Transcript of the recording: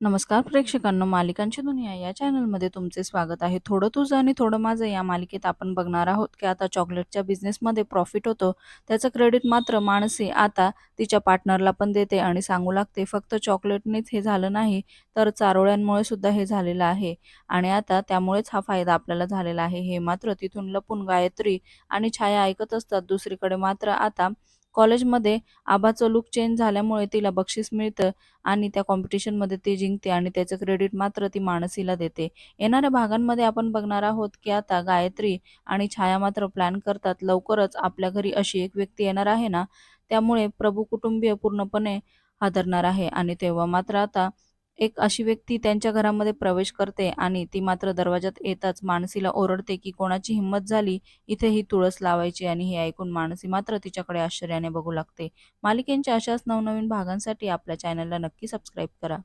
नमस्कार प्रेक्षकांनो मालिकांची दुनिया या चॅनलमध्ये तुमचे स्वागत आहे. थोडं तुझं आणि थोडं माझं या मालिकेत आपण बघणार आहोत की आता चॉकलेटच्या बिझनेसमध्ये प्रॉफिट होतो. त्याचं क्रेडिट मात्र माणसी आता तिच्या पार्टनरला पण देते आणि सांगू लागते फक्त चॉकलेटनेच हे झालं नाही तर चारोळ्यांमुळे सुद्धा हे झालेलं आहे. आणि आता त्यामुळेच हा फायदा आपल्याला झालेला आहे. हे मात्र तिथून लपून गायत्री आणि छाया ऐकत असतात. दुसरीकडे मात्र आता कॉलेजमध्ये आबाचं लुक चेंज झाल्यामुळे तिला बक्षीस मिळतं आणि त्या कॉम्पिटिशनमध्ये ती जिंकते आणि त्याचं क्रेडिट मात्र ती मानसीला देते. येणाऱ्या भागांमध्ये आपण बघणार आहोत की आता गायत्री आणि छाया मात्र प्लॅन करतात. लवकरच आपल्या घरी अशी एक व्यक्ती येणार आहे ना त्यामुळे प्रभू कुटुंबीय पूर्णपणे हादरणार आहे. आणि तेव्हा मात्र आता एक अशी व्यक्ती त्यांच्या घरामध्ये प्रवेश करते आणि ती मात्र दरवाजात येताच मानसीला ओरडते की कोणाची हिंमत झाली इथे ही तुळस लावायची आणि हे ऐकून मानसी मात्र तिच्याकडे आश्चर्याने बघू लागते. मालिकेंच्या अशाच नवनवीन भागांसाठी आपल्या चॅनलला नक्की सबस्क्राईब करा.